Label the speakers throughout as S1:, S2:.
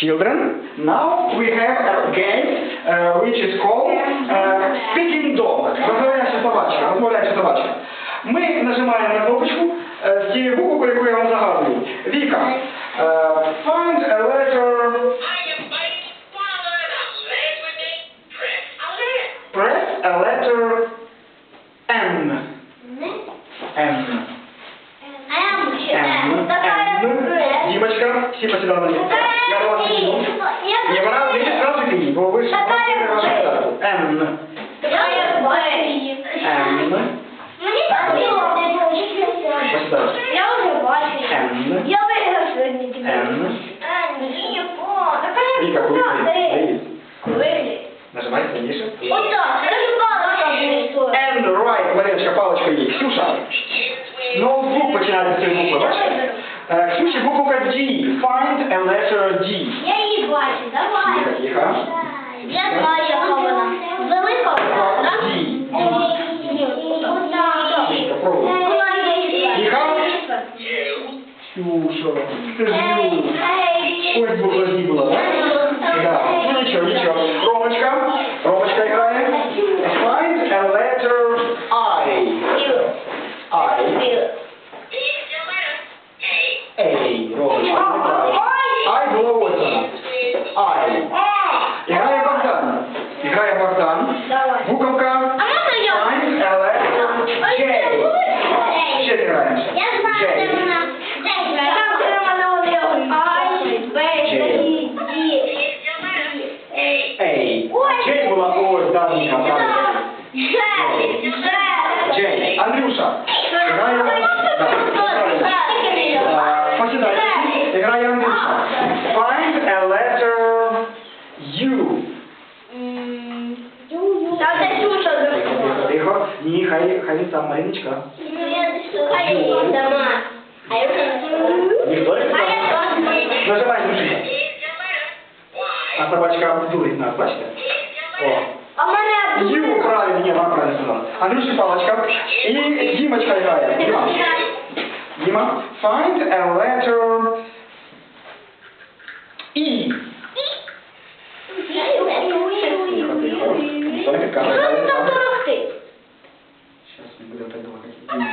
S1: children. Now we have a game uh, which is called uh, Speaking Dog. Розмовляюча собачка. Розмовляюча собачка. Ми нажимаємо на кнопочку е, з тією буквою, яку я вам загадую. Віка. е, find a letter,
S2: Hiya, buddy. Wanna learn a language with me? Press a letter.
S1: всі посідали на місце. Я до вас підійду. Ні, вона не відразу підійдіть, бо ви ж
S3: Така
S1: вашу
S3: як
S1: дату. Н. Н. Посідайте.
S3: Я вже бачу.
S1: Н.
S3: Я виграв сьогодні тебе.
S1: Н.
S3: Віка,
S1: Віка, куди? Привіт.
S3: Куди?
S1: Нажимай сильніше.
S3: Отак, розпалася буде.
S1: N, right, Мариночка, паличка є. Ксюша. Ноутбук починається з цієї букви, бачите? Е, Ксюші буква G. Find a letter D.
S3: Я її бачу, давай.
S1: Тихо, тихо.
S3: Я знаю, яка вона. Велика вона, так?
S1: D.
S3: Отак.
S1: Тихо, пробуй.
S3: Вона є.
S1: Тихо. Ксюша, ти ж Ю. Ось буква D була, так? Да. Ну нічого, нічого. Ромочка. Ромочка грає. правильно.
S3: Ж, Ж.
S1: J. Андрюша. Грає. Да, правильно. А, Посідай. Грає Андрюша. Find a letter U.
S3: Там де Ксюша
S1: Тихо, тихо, тихо. Ні, хай, хай там Мариночка.
S3: А я сама.
S1: Зараз не будемо так довго. Діма.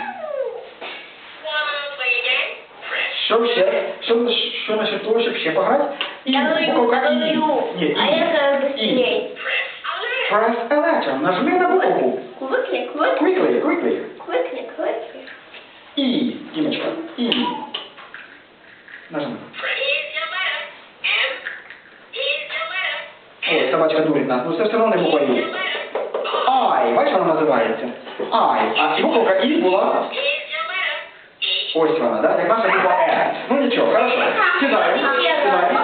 S2: Wanna play again? Press.
S1: Що ще? Що, що насчет того, щоб ще пограти? І, буковка І. Ні,
S3: А я зараз
S1: І.
S3: быстрее.
S2: Press a letter.
S1: Press a letter. Нажми на буковку. Ой, собачка дурить нас. Ну все одно не буква
S2: Here's
S1: І. Ай, бачиш, вона називається? Ай. А буковка І була ось вона, да? Як наша буква Е. Ну нічого, хорошо. Сідаємо. Сідаємо.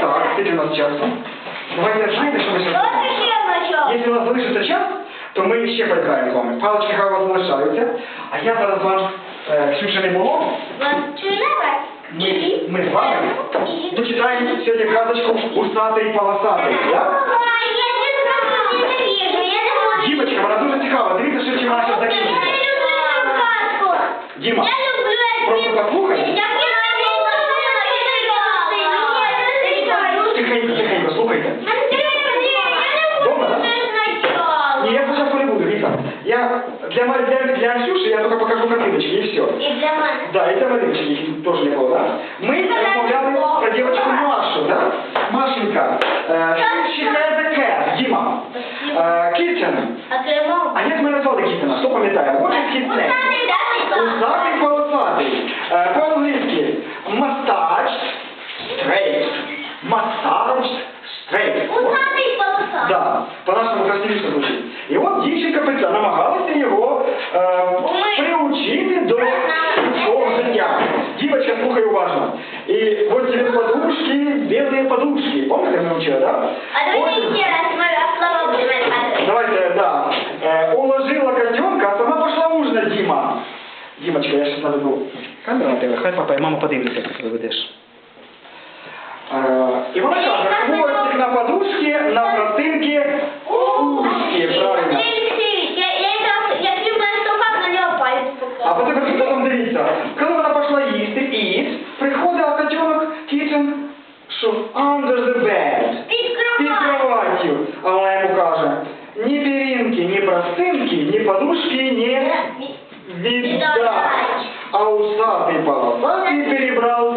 S1: Так, скільки у нас часу? Давайте знаєте, що ми ще? Якщо у нас залишиться час, то ми ще поіграємо з вами. Палички хай у вас залишаються. А я зараз вам, е, Ксюші не було, ми, ми з вами дочитаємо сьогодні казочку «Усатий і полосатий». Да? Дімочка, вона дуже цікава. Дивіться, що чим вона зараз закінчиться. Діма, просто послухай. Я для, Мар- для, для Ксюші я тільки покажу картиночки і все. Да, і для Мариночки їх теж не було, да? Ми розмовляли про дівчинку Машу, да? Машенька. Е, she has a cat, Діма. Е, Kitten. А як ми назвали Кіттена? Хто пам'ятає? What is his name? Усатий полосатий. Е, Да, по-нашому красивіше звучить. І от дівчинка Петя намагалася його е, приучити до свого життя. Дівчинка слухай уважно. І от тебе подушки, білі подушки. Помните, ми вчили, да? Потім- Давайте, да. Е, уложила котенка, а сама пошла ужинать, Дима. Дімочка, я сейчас наведу камеру на тебе, хай папа і мама подивляться, як ти ведеш. Е, і вона каже, хвостик на подушці, на ботинки, ушки, правильно. А потім потім дивіться, коли вона пішла їсти, і приходить котенок, кітен, Що? Under the bed.
S3: Під
S1: Під
S3: кровать.
S1: кроваттю. А вона йому каже, ні пірінки, ні простинки, ні подушки, ні віддай. А усатий полосатий перебрався под